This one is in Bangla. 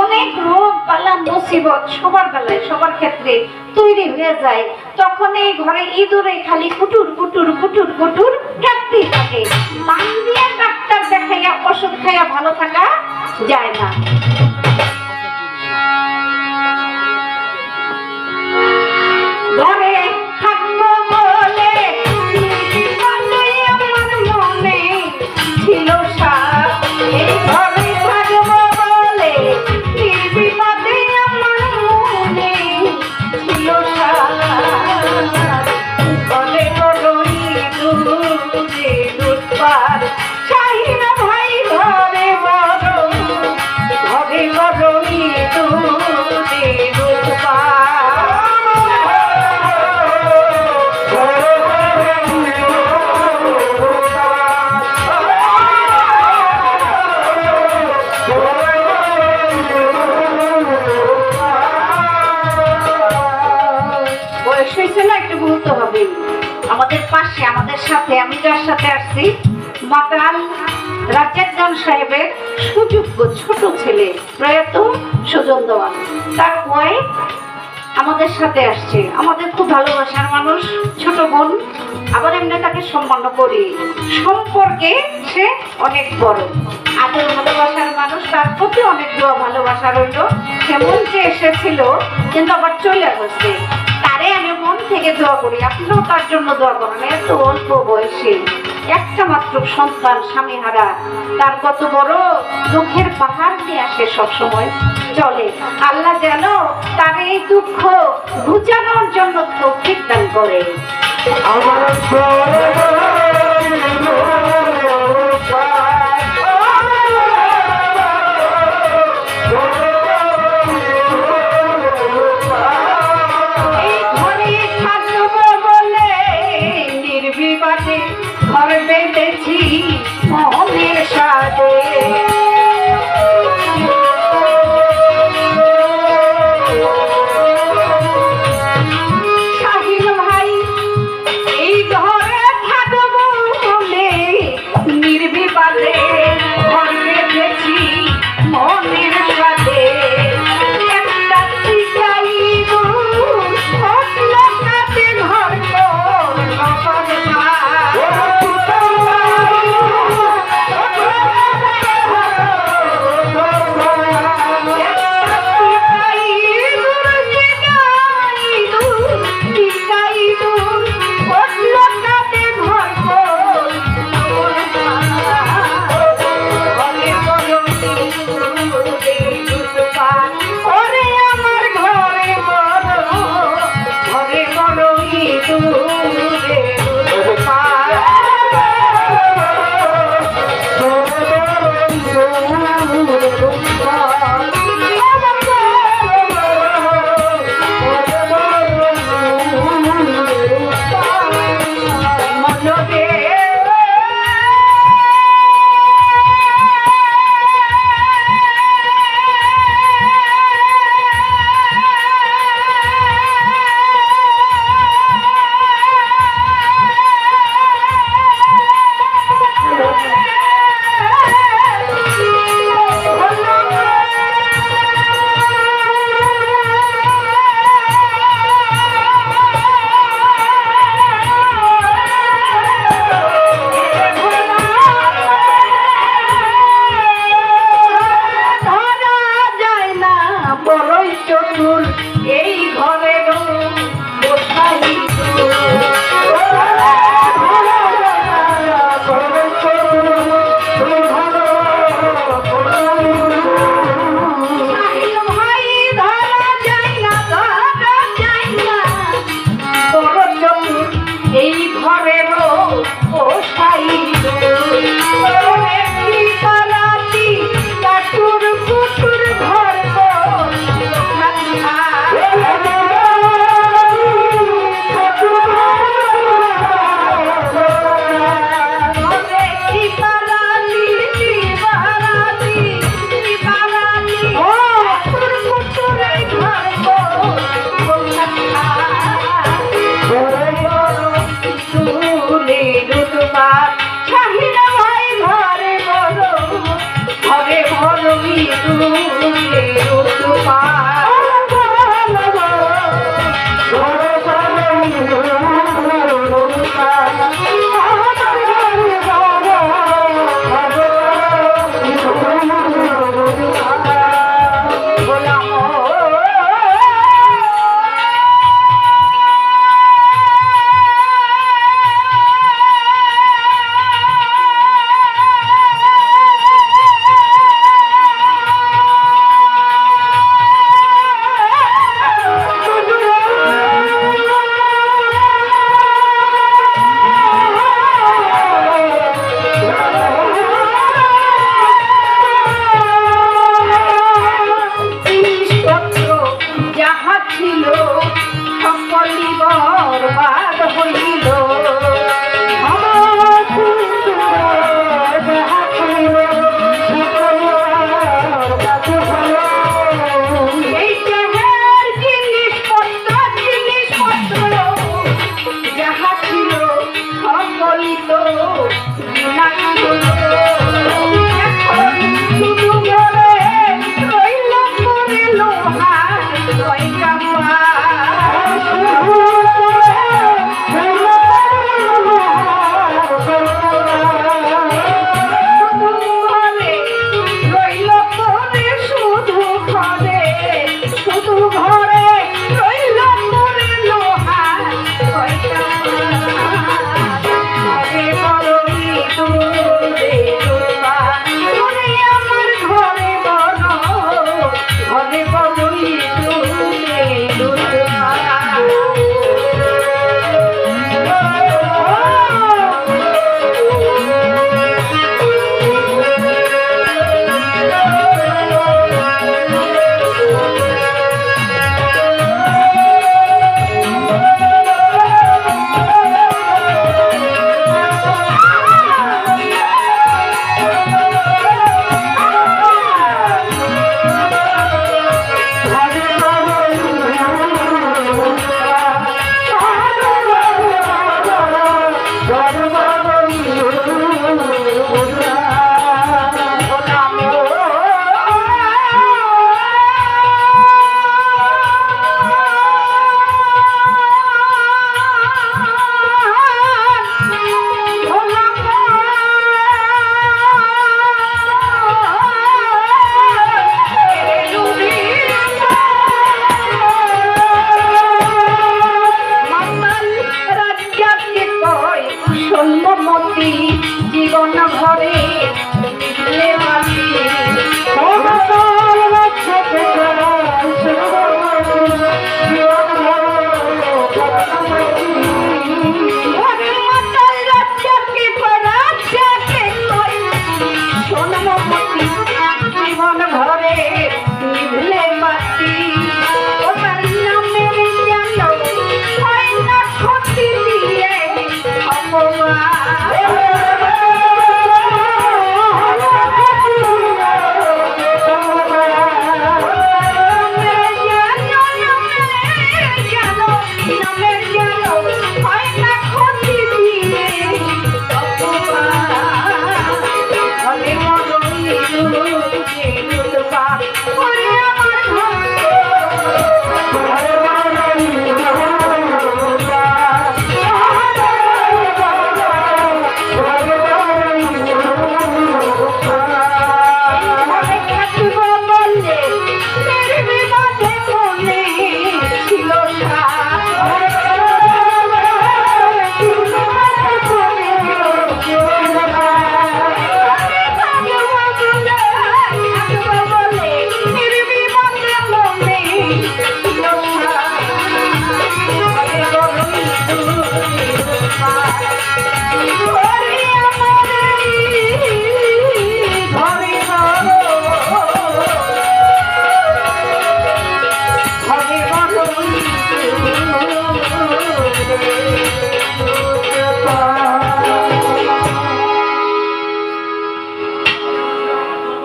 অনেক রোগ মুসিবত সবার বেলায়, সবার ক্ষেত্রে তৈরি হয়ে যায়। তখন এই ঘরে ইঁদুরে খালি কুটুর কুটুর কুটুর কুটুর কাটতেই থাকে। মান দিয়ে দেখাইয়া, ওষুধ খাইয়া ভালো থাকা যায় না। আমাদের পাশে, আমাদের সাথে, আমি যার সাথে আসছি মাতাল রাজ্যের রাজ্জাকজান সাহেবের সুযোগ্য ছোট ছেলে, প্রয়াত সুজন দেওয়ান তার ওয়াইফ আমাদের সাথে আসছে। আমাদের খুব ভালোবাসার মানুষ, ছোট বোন। আবার এমনি তাকে সম্মান করি। সম্পর্কে সে অনেক বড়। আদর ভালোবাসার মানুষ, তার প্রতি অনেক ভালোবাসা রইল। সে মঞ্চে এসেছিল, কিন্তু আবার চলে গেছে থেকে দোয়া করি, আপনিও তার জন্য দোয়া করেন। এত অল্প বয়সে একটা মাত্র সন্তান, স্বামী হারা, তার কত বড় দুঃখের পাহাড় নিয়ে আসে সবসময়, চলে। আল্লাহ যেন তার এই দুঃখ ঘুচানোর জন্য তৌফিক দান করে। আমার